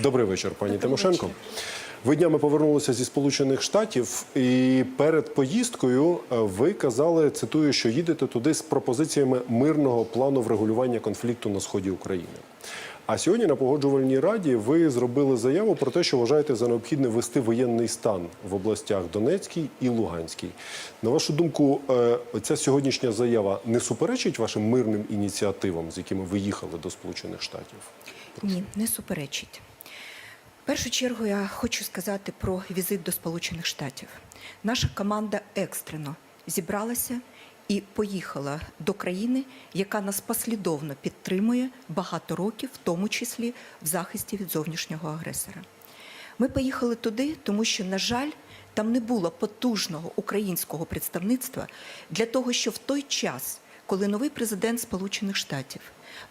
Добрий вечір, пані Тимошенко. Ви днями повернулися зі Сполучених Штатів, і перед поїздкою е, ви казали, цитую, що їдете туди з пропозиціями мирного плану врегулювання конфлікту на сході України. А сьогодні на погоджувальній раді ви зробили заяву про те, що вважаєте за необхідне ввести воєнний стан в областях Донецькій і Луганській. На вашу думку, е, ця сьогоднішня заява не суперечить вашим мирним ініціативам, з якими ви їхали до Сполучених Штатів? Ні, не суперечить. Першу чергу я хочу сказати про візит до Сполучених Штатів. Наша команда екстрено зібралася і поїхала до країни, яка нас послідовно підтримує багато років, в тому числі в захисті від зовнішнього агресора. Ми поїхали туди, тому що, на жаль, там не було потужного українського представництва для того, щоб в той час, коли новий президент Сполучених Штатів,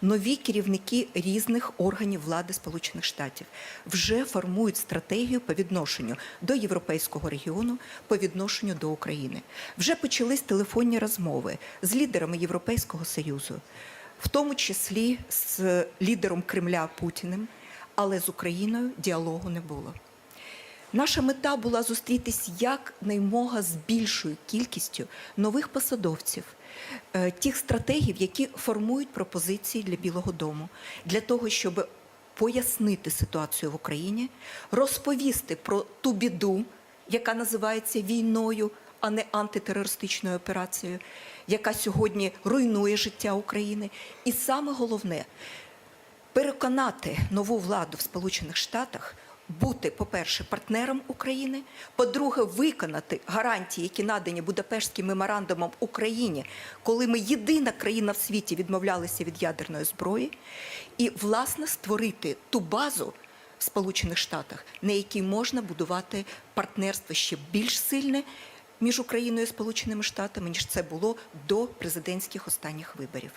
нові керівники різних органів влади Сполучених Штатів вже формують стратегію по відношенню до європейського регіону, по відношенню до України. Вже почались телефонні розмови з лідерами Європейського союзу, в тому числі з лідером Кремля Путіним, але з Україною діалогу не було. Наша мета була зустрітись якнаймога з більшою кількістю нових посадовців, е, тих стратегів, які формують пропозиції для Білого Дому, для того, щоб пояснити ситуацію в Україні, розповісти про ту біду, яка називається війною, а не антитерористичною операцією, яка сьогодні руйнує життя України. І саме головне переконати нову владу в Сполучених Штатах бути, по-перше, партнером України, по-друге, виконати гарантії, які надані Будапештським меморандумом Україні, коли ми єдина країна в світі відмовлялися від ядерної зброї, і власне створити ту базу в Сполучених Штатах, на якій можна будувати партнерство ще більш сильне. Між Україною і Сполученими Штатами ніж це було до президентських останніх виборів.